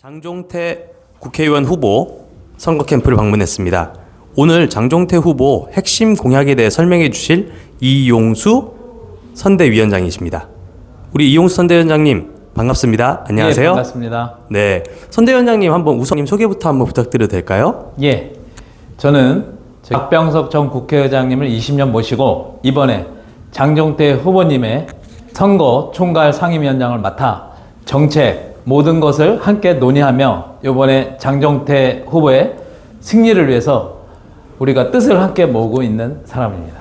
장종태 국회의원 후보 선거 캠프를 방문했습니다. 오늘 장종태 후보 핵심 공약에 대해 설명해 주실 이용수 선대위원장이십니다. 우리 이용수 선대위원장님 반갑습니다. 안녕하세요. 예, 반갑습니다. 네, 선대위원장님 한번 우선님 소개부터 한번 부탁드려도 될까요? 예, 저는 박병석 전 국회의장님을 20년 모시고 이번에 장종태 후보님의 선거 총괄 상임위원장을 맡아 정책 모든 것을 함께 논의하며 이번에 장종태 후보의 승리를 위해서 우리가 뜻을 함께 모으고 있는 사람입니다.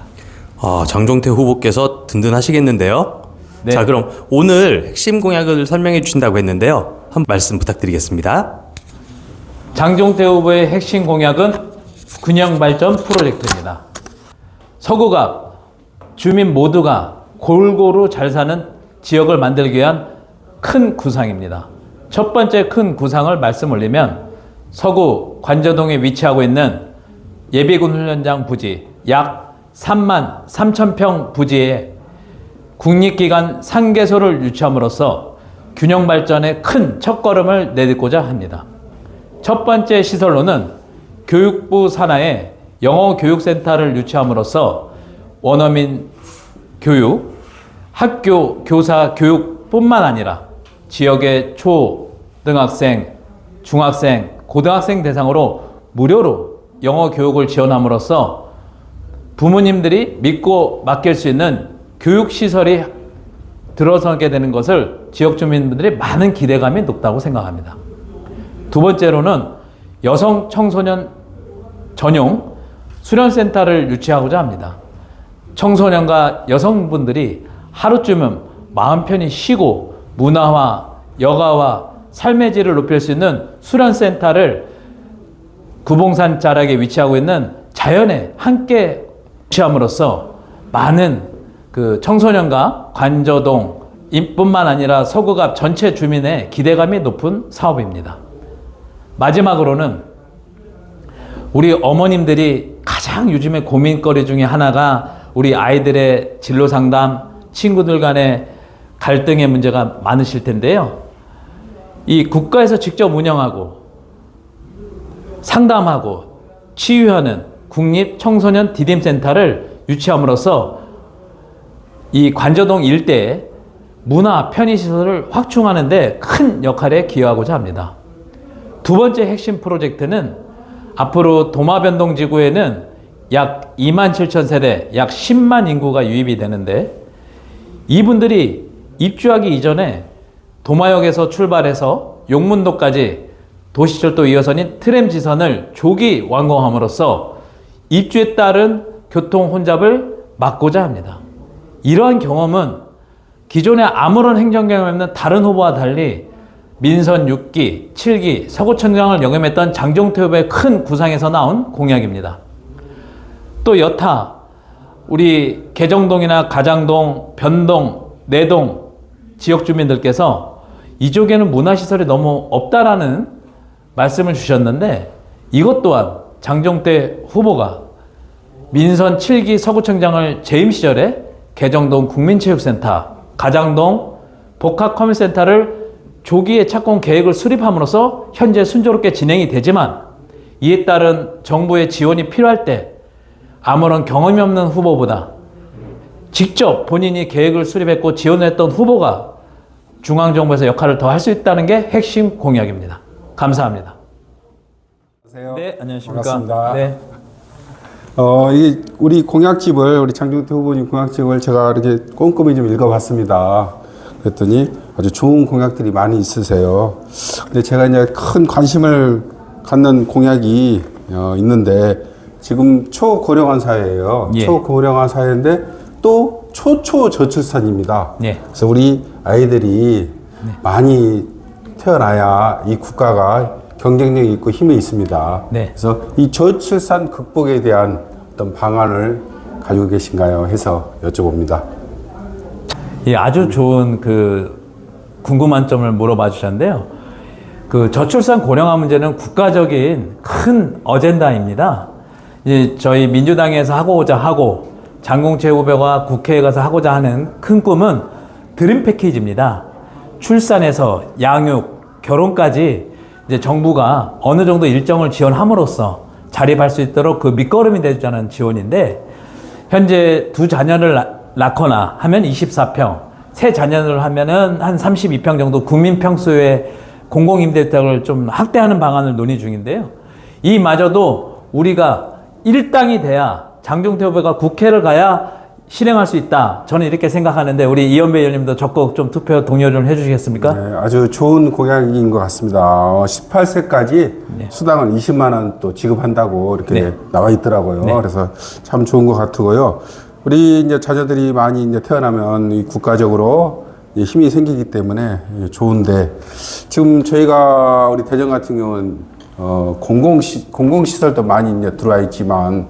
아, 장종태 후보께서 든든하시겠는데요. 네. 자, 그럼 오늘 핵심 공약을 설명해 주신다고 했는데요. 한 말씀 부탁드리겠습니다. 장종태 후보의 핵심 공약은 균형 발전 프로젝트입니다. 서구가 주민 모두가 골고루 잘 사는 지역을 만들기 위한 큰 구상입니다. 첫 번째 큰 구상을 말씀 올리면 서구 관저동에 위치하고 있는 예비군 훈련장 부지 약 3만 3천 평 부지에 국립기관 상계소를 유치함으로써 균형 발전의 큰 첫걸음을 내딛고자 합니다. 첫 번째 시설로는 교육부 산하에 영어 교육센터를 유치함으로써 원어민 교육, 학교 교사 교육뿐만 아니라 지역의 초 등학생, 중학생, 고등학생 대상으로 무료로 영어 교육을 지원함으로써 부모님들이 믿고 맡길 수 있는 교육 시설이 들어서게 되는 것을 지역 주민분들이 많은 기대감이 높다고 생각합니다. 두 번째로는 여성 청소년 전용 수련센터를 유치하고자 합니다. 청소년과 여성분들이 하루쯤은 마음 편히 쉬고 문화와 여가와 삶의 질을 높일 수 있는 수련센터를 구봉산 자락에 위치하고 있는 자연에 함께 위치함으로써 많은 그 청소년과 관저동 뿐만 아니라 서구갑 전체 주민의 기대감이 높은 사업입니다. 마지막으로는 우리 어머님들이 가장 요즘에 고민거리 중에 하나가 우리 아이들의 진로 상담, 친구들 간의 갈등의 문제가 많으실 텐데요. 이 국가에서 직접 운영하고 상담하고 치유하는 국립 청소년 디딤 센터를 유치함으로써 이 관저동 일대에 문화 편의시설을 확충하는데 큰 역할에 기여하고자 합니다. 두 번째 핵심 프로젝트는 앞으로 도마변동 지구에는 약 2만 7천 세대, 약 10만 인구가 유입이 되는데 이분들이 입주하기 이전에 도마역에서 출발해서 용문도까지 도시철도 2호선인 트램 지선을 조기 완공함으로써 입주에 따른 교통 혼잡을 막고자 합니다. 이러한 경험은 기존에 아무런 행정 경험 없는 다른 후보와 달리 민선 6기, 7기 서구청장을 역임했던 장종태 후보의 큰 구상에서 나온 공약입니다. 또 여타 우리 개정동이나 가장동, 변동, 내동 지역 주민들께서 이쪽에는 문화시설이 너무 없다라는 말씀을 주셨는데 이것 또한 장종태 후보가 민선 7기 서구청장을 재임 시절에 개정동 국민체육센터, 가장동 복합커뮤센터를 조기에 착공 계획을 수립함으로써 현재 순조롭게 진행이 되지만 이에 따른 정부의 지원이 필요할 때 아무런 경험이 없는 후보보다 직접 본인이 계획을 수립했고 지원했던 후보가 중앙정부에서 역할을 더 할 수 있다는 게 핵심 공약입니다. 감사합니다. 안녕하세요. 네, 안녕하십니까. 반갑습니다. 네. 어, 이 우리 공약집을 우리 장종태 후보님 공약집을 제가 이렇게 꼼꼼히 좀 읽어봤습니다. 그랬더니 아주 좋은 공약들이 많이 있으세요. 근데 제가 이제 큰 관심을 갖는 공약이 어, 있는데 지금 초고령화 사회예요. 예. 초고령화 사회인데 또 초초 저출산입니다. 네. 그래서 우리 아이들이 많이 태어나야 이 국가가 경쟁력이 있고 힘이 있습니다. 네. 그래서 이 저출산 극복에 대한 어떤 방안을 가지고 계신가요? 해서 여쭤봅니다. 예, 아주 좋은 그 궁금한 점을 물어봐 주셨는데요. 그 저출산 고령화 문제는 국가적인 큰 어젠다입니다. 이제 저희 민주당에서 하고자 하고 장공채 후보가 국회에 가서 하고자 하는 큰 꿈은 드림 패키지입니다. 출산에서 양육, 결혼까지 이제 정부가 어느 정도 일정을 지원함으로써 자립할 수 있도록 그 밑거름이 되자는 지원인데 현재 두 자녀를 낳- 낳거나 하면 24평, 세 자녀를 하면은 한 32평 정도 국민 평수의 공공임대주택을 좀 확대하는 방안을 논의 중인데요. 이마저도 우리가 일당이 돼야 장종태 후보가 국회를 가야 실행할 수 있다. 저는 이렇게 생각하는데 우리 이현배 의원님도 적극 좀 투표 좀 해주시겠습니까? 네, 아주 좋은 공약인 것 같습니다. 어, 18세까지 수당을 20만 원 또 지급한다고 이렇게 네. 나와 있더라고요. 네. 그래서 참 좋은 것 같고요. 우리 이제 자녀들이 많이 이제 태어나면 이 국가적으로 이 힘이 생기기 때문에 예, 좋은데 지금 저희가 우리 대전 같은 경우는 어, 공공시, 공공시설도 많이 이제 들어와 있지만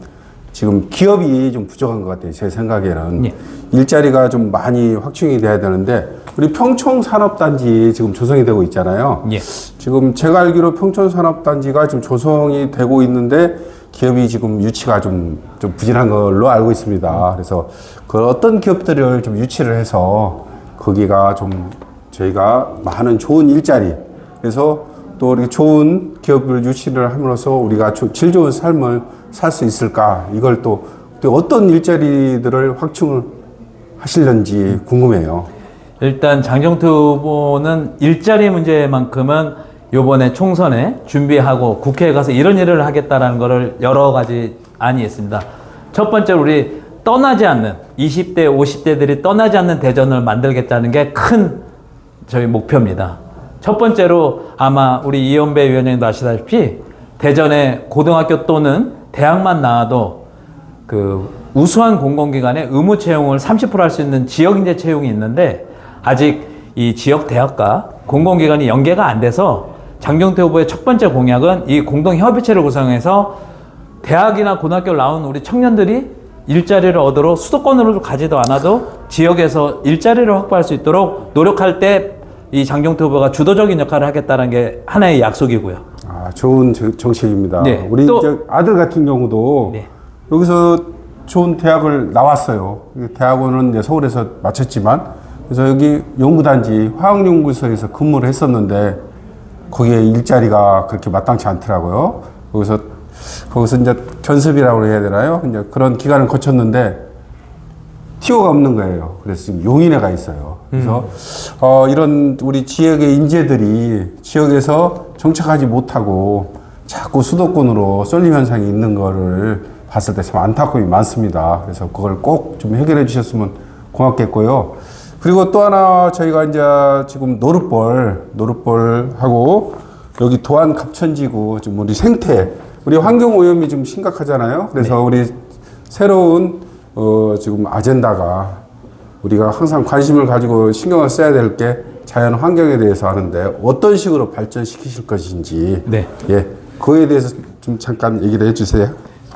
지금 기업이 좀 부족한 것 같아요. 제 생각에는. 예. 일자리가 좀 많이 확충이 돼야 되는데 우리 평촌 산업단지 지금 조성이 되고 있잖아요. 예. 지금 제가 알기로 평촌 산업단지가 지금 조성이 되고 있는데 기업이 지금 유치가 좀, 좀 부진한 걸로 알고 있습니다. 그래서 그 어떤 기업들을 좀 유치를 해서 거기가 좀 저희가 많은 좋은 일자리 그래서 또 이렇게 좋은 기업을 유치를 함으로써 우리가 조- 질 좋은 삶을 살 수 있을까 이걸 또, 또 어떤 일자리들을 확충을 하실는지 궁금해요. 일단 장정태 후보는 일자리 문제만큼은 요번에 총선에 준비하고 국회에 가서 이런 일을 하겠다라는 거를 여러 가지 안이 있습니다. 첫 번째로 우리 떠나지 않는 20대, 50대들이 떠나지 않는 대전을 만들겠다는 게 큰 저희 목표입니다. 첫 번째로 아마 우리 이현배 위원장님도 아시다시피 대전에 고등학교 또는 대학만 나와도 그 우수한 공공기관에 의무 채용을 30%할 수 있는 지역인재 채용이 있는데 아직 이 지역 대학과 공공기관이 연계가 안 돼서 장경태 후보의 첫 번째 공약은 이 공동 협의체를 구성해서 대학이나 고등학교를 나온 우리 청년들이 일자리를 얻으러 수도권으로 가지도 않아도 지역에서 일자리를 확보할 수 있도록 노력할 때 이 장경태 후보가 주도적인 역할을 하겠다는 게 하나의 약속이고요. 아, 좋은 저- 정책입니다. 네, 우리 또- 저 아들 같은 경우도 네. 여기서 좋은 대학을 나왔어요. 이 대학원은 이제 서울에서 마쳤지만 그래서 여기 연구단지 화학연구소에서 근무를 했었는데 거기에 일자리가 그렇게 마땅치 않더라고요. 거기서 거기서 이제 견습이라고 해야 되나요? 이제 그런 기간을 거쳤는데 티오가 없는 거예요. 그래서 지금 용인에 가 있어요. 그래서 어, 이런 우리 지역의 인재들이 지역에서 정착하지 못하고 자꾸 수도권으로 쏠림 현상이 있는 거를 봤을 때 참 안타까움이 많습니다. 그래서 그걸 꼭 좀 해결해 주셨으면 고맙겠고요. 그리고 또 하나 저희가 이제 지금 노릇벌, 노릇벌하고 여기 도안 갑천지구 좀 우리 생태, 우리 환경 오염이 좀 심각하잖아요. 그래서 우리 새로운 어, 지금 아젠다가 우리가 항상 관심을 가지고 신경을 써야 될 게 자연 환경에 대해서 하는데 어떤 식으로 발전시키실 것인지 네. 예 그거에 대해서 좀 잠깐 얘기를 해주세요.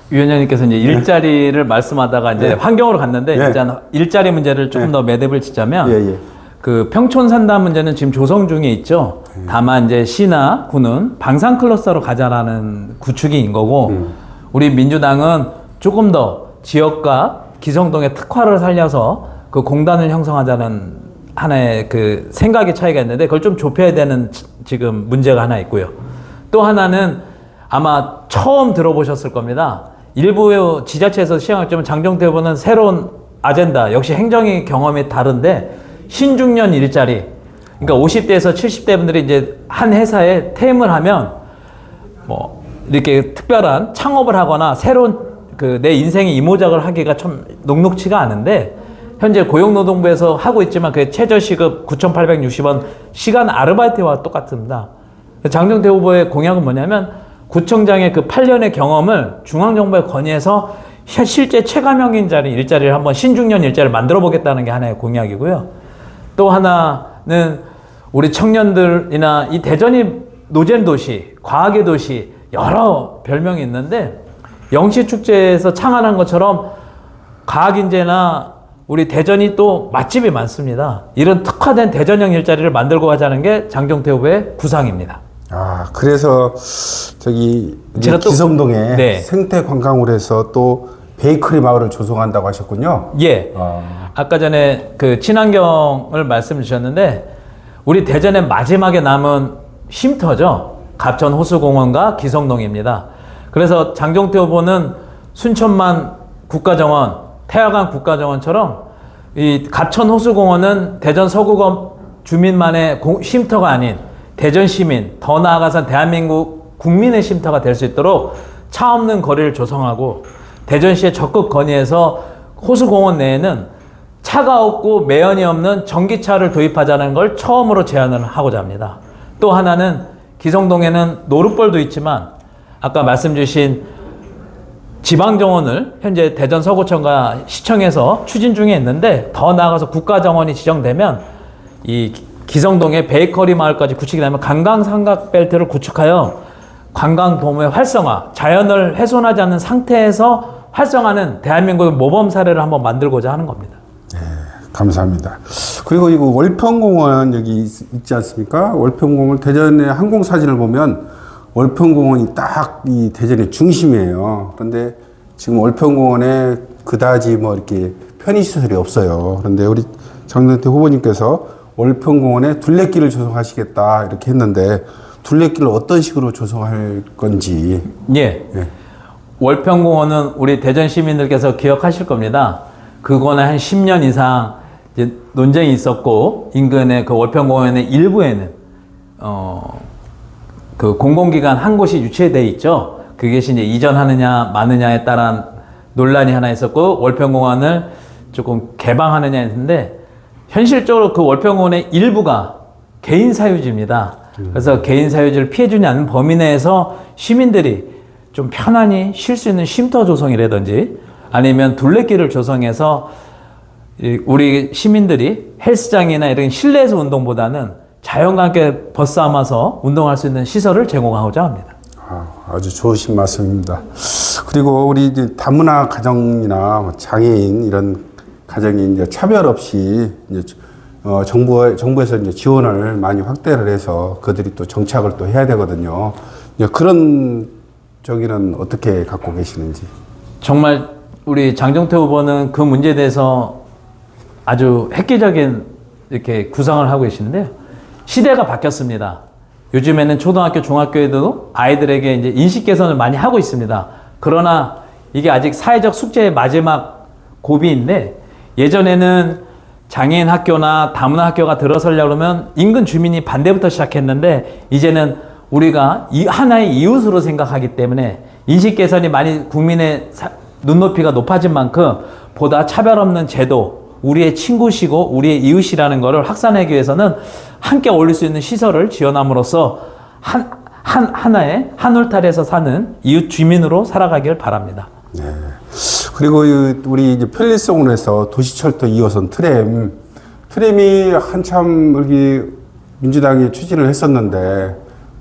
위원장님께서 이제 일자리를 말씀하다가 이제 네. 환경으로 갔는데 네. 일단 일자리 문제를 조금 더 매듭을 짓자면 예, 예. 그 평촌 산다 문제는 지금 조성 중에 있죠. 다만 이제 시나 구는 방산 클러스터로 가자라는 구축인 거고 음. 우리 민주당은 조금 더 지역과 기성동의 특화를 살려서 그 공단을 형성하자는 하나의 그 생각의 차이가 있는데 그걸 좀 좁혀야 되는 지- 지금 문제가 하나 있고요. 또 하나는 아마 처음 들어보셨을 겁니다. 일부 지자체에서 시행할지만 장정태 후보는 새로운 아젠다, 역시 행정의 경험이 다른데 신중년 일자리, 그러니까 50대에서 70대 분들이 이제 한 회사에 퇴임을 하면 뭐 이렇게 특별한 창업을 하거나 새로운 그 내 인생의 이모작을 하기가 좀 녹록치가 않은데 현재 고용노동부에서 하고 있지만 그 최저시급 9,860원 시간 아르바이트와 똑같습니다. 장정태 후보의 공약은 뭐냐면 구청장의 그 8년의 경험을 중앙정부에 건의해서 시- 실제 체감형인 자리 일자리를 한번 신중년 일자리를 만들어 보겠다는 게 하나의 공약이고요. 또 하나는 우리 청년들이나 이 대전이 노잼 도시, 과학의 도시 여러 별명이 있는데 영시 축제에서 창안한 것처럼 과학 인재나 우리 대전이 또 맛집이 많습니다. 이런 특화된 대전형 일자리를 만들고 가자는 게 장정태 후보의 구상입니다. 아 그래서 저기 제가 또- 기성동에 네. 생태 관광으로 해서 또 베이커리 마을을 조성한다고 하셨군요. 예. 아, 아까 전에 그 친환경을 말씀 주셨는데 우리 대전의 마지막에 남은 쉼터죠. 갑천 호수공원과 기성동입니다. 그래서 장종태 후보는 순천만 국가정원, 태화강 국가정원처럼 이 갑천 호수공원은 대전 서구검 주민만의 공- 쉼터가 아닌 대전 시민, 더 나아가서 대한민국 국민의 쉼터가 될 수 있도록 차 없는 거리를 조성하고 대전시에 적극 건의해서 호수공원 내에는 차가 없고 매연이 없는 전기차를 도입하자는 걸 처음으로 제안을 하고자 합니다. 또 하나는 기성동에는 노룻벌도 있지만 아까 말씀 주신 지방정원을 현재 대전 서구청과 시청에서 추진 중에 있는데 더 나아가서 국가정원이 지정되면 이 기성동의 베이커리 마을까지 구축이 되면 관광 삼각 벨트를 구축하여 관광 도모의 활성화, 자연을 훼손하지 않는 상태에서 활성화하는 대한민국의 모범 사례를 한번 만들고자 하는 겁니다. 감사합니다. 그리고 이거 월평공원 여기 있- 있지 않습니까? 월평공원 대전의 항공 사진을 보면 월평공원이 딱 이 대전의 중심이에요. 그런데 지금 월평공원에 그다지 뭐 이렇게 편의시설이 없어요. 그런데 우리 장년태 후보님께서 월평공원에 둘레길을 조성하시겠다 이렇게 했는데 둘레길을 어떤 식으로 조성할 건지 예. 예. 월평공원은 우리 대전 시민들께서 기억하실 겁니다. 그거는 한 10년 이상 논쟁이 있었고 인근의 그 월평공원의 일부에는 어, 그 공공기관 한 곳이 유치돼 있죠. 그게 이제 이전하느냐 마느냐에 따른 논란이 하나 있었고 월평공원을 조금 개방하느냐 했는데 현실적으로 그 월평공원의 일부가 개인 사유지입니다. 그래서 개인 사유지를 피해주지 않는 범위 내에서 시민들이 좀 편안히 쉴 수 있는 쉼터 조성이라든지 아니면 둘레길을 조성해서 이 우리 시민들이 헬스장이나 이런 실내에서 운동보다는 자연과 함께 벗삼아서 운동할 수 있는 시설을 제공하고자 합니다. 아, 아주 좋으신 말씀입니다. 그리고 우리 다문화 가정이나 뭐 장애인 이런 가정이 이제 차별 없이 이제 어, 정부 정부에서 이제 지원을 많이 확대를 해서 그들이 또 정착을 또 해야 되거든요. 이제 그런 저기는 어떻게 갖고 계시는지. 정말 우리 장정태 후보는 그 문제에 대해서 아주 획기적인 이렇게 구상을 하고 계시는데요. 시대가 바뀌었습니다. 요즘에는 초등학교, 중학교에도 아이들에게 이제 인식 개선을 많이 하고 있습니다. 그러나 이게 아직 사회적 숙제의 마지막 고비인데 예전에는 장애인 학교나 다문화 학교가 들어서려고 하면 인근 주민이 반대부터 시작했는데 이제는 우리가 이 하나의 이웃으로 생각하기 때문에 인식 개선이 많이 국민의 사- 눈높이가 높아진 만큼 보다 차별 없는 제도, 우리의 친구시고 우리의 이웃이라는 것을 확산하기 위해서는 함께 어울릴 수 있는 시설을 지원함으로써 한, 한, 하나의 한 울타리에서 사는 이웃 주민으로 살아가길 바랍니다. 그리고 이 우리 편리성으로 해서 도시철도 2호선 트램 트램이 한참 여기 민주당이 추진을 했었는데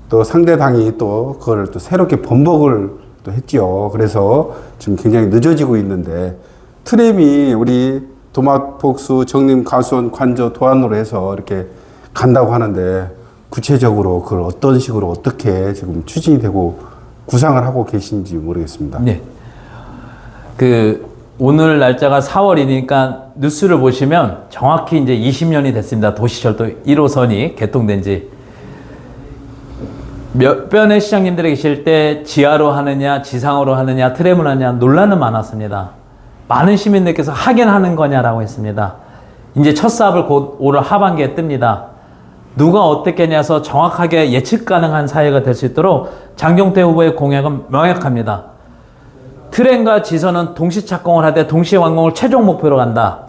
또 상대 당이 또 그걸 또 새롭게 번복을 또 했지요. 그래서 지금 굉장히 늦어지고 있는데 트램이 우리 도마폭수 정림 가수원 관저 도안으로 해서 이렇게 간다고 하는데 구체적으로 그걸 어떤 식으로 어떻게 지금 추진이 되고 구상을 하고 계신지 모르겠습니다. 네. 그 오늘 날짜가 4월이니까 뉴스를 보시면 정확히 이제 20년이 됐습니다. 도시철도 1호선이 개통된 지. 몇 변의 시장님들이 계실 때 지하로 하느냐, 지상으로 하느냐, 트램을 하느냐 논란은 많았습니다. 많은 시민들께서 하긴 하는 거냐라고 했습니다. 이제 첫 사업을 곧 올 하반기에 뜹니다. 누가 어떻게 해서 정확하게 예측 가능한 사회가 될 수 있도록 장경태 후보의 공약은 명확합니다. 트램과 지선은 동시 착공을 하되 동시 완공을 최종 목표로 간다.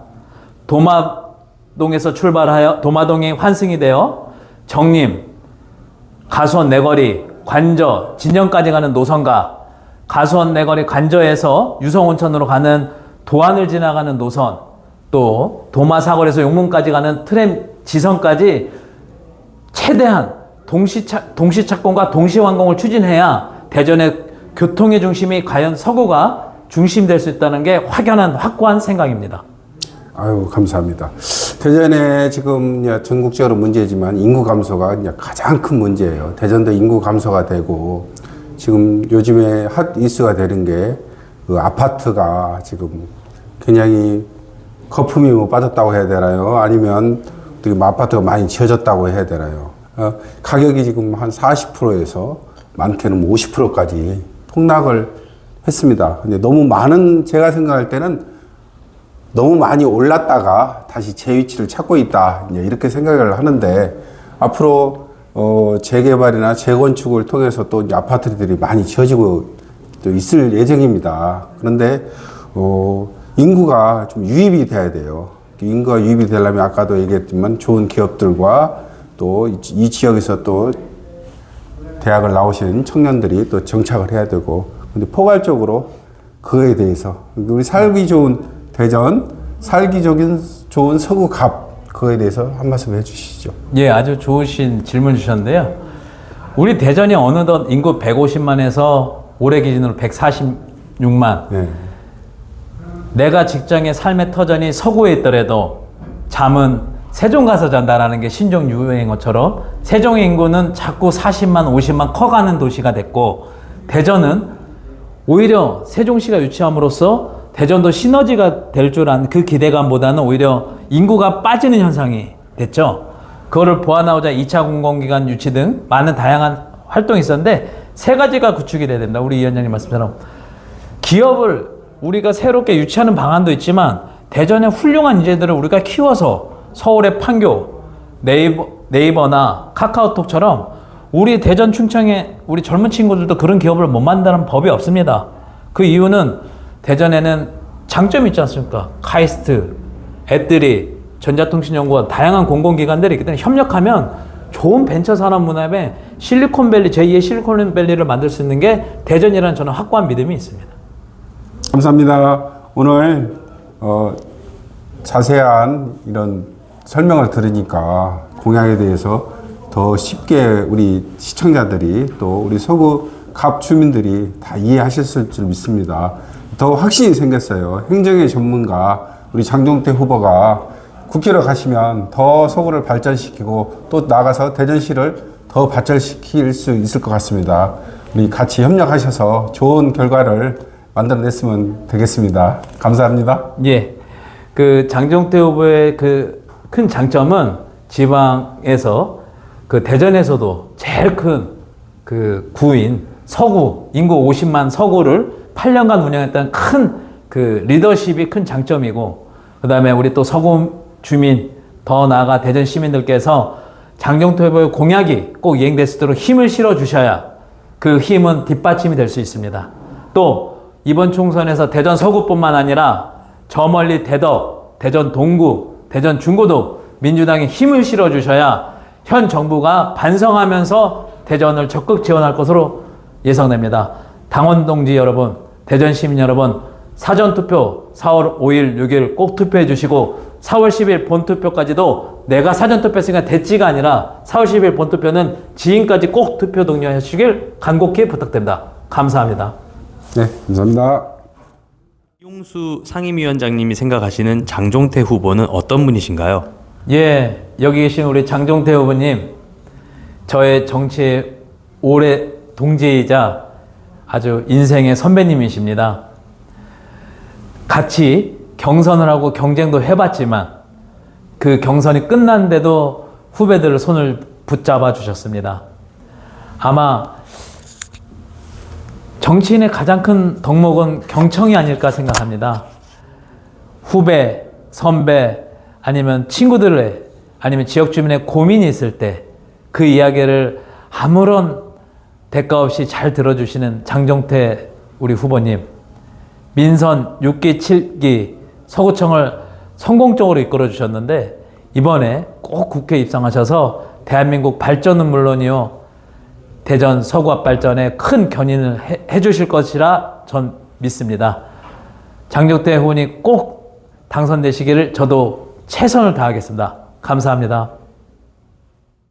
도마동에서 출발하여 도마동이 환승이 되어 정림, 가수원 내거리, 관저, 진영까지 가는 노선과 가수원 내거리 관저에서 유성온천으로 가는 도안을 지나가는 노선, 또 도마사거리에서 용문까지 가는 트램 지선까지 최대한 동시 착 동시 착공과 동시 완공을 추진해야 대전의 교통의 중심이 과연 서구가 중심될 수 있다는 게 확연한 확고한 생각입니다. 아유 감사합니다. 대전에 지금 전국적으로 문제지만 인구 감소가 가장 큰 문제예요. 대전도 인구 감소가 되고 지금 요즘에 핫 이슈가 되는 게 그 아파트가 지금 굉장히 거품이 뭐 빠졌다고 해야 되나요? 아니면 되게 뭐 아파트가 많이 지어졌다고 해야 되나요? 어, 가격이 지금 한 40%에서 많게는 50%까지 폭락을 했습니다. 근데 너무 많은 제가 생각할 때는 너무 많이 올랐다가 다시 제 위치를 찾고 있다 이렇게 생각을 하는데 앞으로 어, 재개발이나 재건축을 통해서 또 아파트들이 많이 지어지고 또 있을 예정입니다. 그런데 어, 인구가 좀 유입이 돼야 돼요. 인구가 유입이 되려면 아까도 얘기했지만 좋은 기업들과 또 이 지역에서 또 대학을 나오신 청년들이 또 정착을 해야 되고 근데 포괄적으로 그거에 대해서 우리 살기 좋은 대전 살기 좋은 좋은 서구 갑 그거에 대해서 한 말씀 해주시죠. 예, 아주 좋으신 질문 주셨는데요. 우리 대전이 어느덧 인구 150만에서 올해 기준으로 146만. 네. 내가 직장의 삶의 터전이 서구에 있더라도 잠은 세종 가서 잔다라는 게 신종 유행어처럼 세종의 인구는 자꾸 40만, 50만 커가는 도시가 됐고 대전은 오히려 세종시가 유치함으로써 대전도 시너지가 될 줄 아는 그 기대감보다는 오히려 인구가 빠지는 현상이 됐죠. 그거를 보완하고자 2차 공공기관 유치 등 많은 다양한 활동이 있었는데 세 가지가 구축이 돼야 된다. 우리 위원장님 말씀처럼 기업을 우리가 새롭게 유치하는 방안도 있지만 대전의 훌륭한 인재들을 우리가 키워서 서울의 판교, 네이버, 네이버나 카카오톡처럼 우리 대전 충청의 우리 젊은 친구들도 그런 기업을 못 만드는 법이 없습니다. 그 이유는 대전에는 장점이 있지 않습니까? 카이스트, 애들이, 전자통신연구원, 다양한 공공기관들이 있기 때문에 협력하면 좋은 벤처 산업 문화에 실리콘밸리, 제2의 실리콘밸리를 만들 수 있는 게 대전이라는 저는 확고한 믿음이 있습니다. 감사합니다. 오늘 어, 자세한 이런 설명을 들으니까 공약에 대해서 더 쉽게 우리 시청자들이 또 우리 서구 갑 주민들이 다 이해하셨을 줄 믿습니다. 더 확신이 생겼어요. 행정의 전문가 우리 장종태 후보가 국회로 가시면 더 서구를 발전시키고 또 나가서 대전시를 더 발전시킬 수 있을 것 같습니다. 우리 같이 협력하셔서 좋은 결과를 만들어냈으면 되겠습니다. 감사합니다. 예. 그 장정태 후보의 그 큰 장점은 지방에서 그 대전에서도 제일 큰 그 구인 서구 인구 50만 서구를 8년간 운영했던 큰 그 리더십이 큰 장점이고 그다음에 우리 또 서구 주민 더 나아가 대전 시민들께서 장정태 후보의 공약이 꼭 이행될 수 있도록 힘을 실어 주셔야 그 힘은 뒷받침이 될 수 있습니다. 또 이번 총선에서 대전 서구뿐만 아니라 저 멀리 대덕, 대전 동구, 대전 중구도 민주당이 힘을 실어 주셔야 현 정부가 반성하면서 대전을 적극 지원할 것으로 예상됩니다. 당원 동지 여러분, 대전 시민 여러분, 사전 투표 4월 5일, 6일 꼭 투표해 주시고 4월 10일 본 투표까지도 내가 사전 투표 했으니까 됐지가 아니라 4월 10일 본 투표는 지인까지 꼭 투표 주시길 간곡히 부탁드립니다. 감사합니다. 네, 감사합니다. 이용수 상임위원장님이 생각하시는 장종태 후보는 어떤 분이신가요? 예, 여기 계신 우리 장종태 후보님, 저의 정치의 오래 동지이자 아주 인생의 선배님이십니다. 같이 경선을 하고 경쟁도 해봤지만 그 경선이 끝났는데도 후배들을 손을 붙잡아 주셨습니다. 아마 정치인의 가장 큰 덕목은 경청이 아닐까 생각합니다. 후배, 선배, 아니면 친구들의, 아니면 지역 주민의 고민이 있을 때 그 이야기를 아무런 대가 없이 잘 들어주시는 장정태 우리 후보님. 민선 6기, 7기 서구청을 성공적으로 이끌어 주셨는데 이번에 꼭 국회 입성하셔서 대한민국 발전은 물론이요. 대전 서구합 발전에 큰 견인을 해, 해 주실 것이라 전 믿습니다. 장정태 후보님 꼭 당선되시기를 저도 최선을 다하겠습니다. 감사합니다.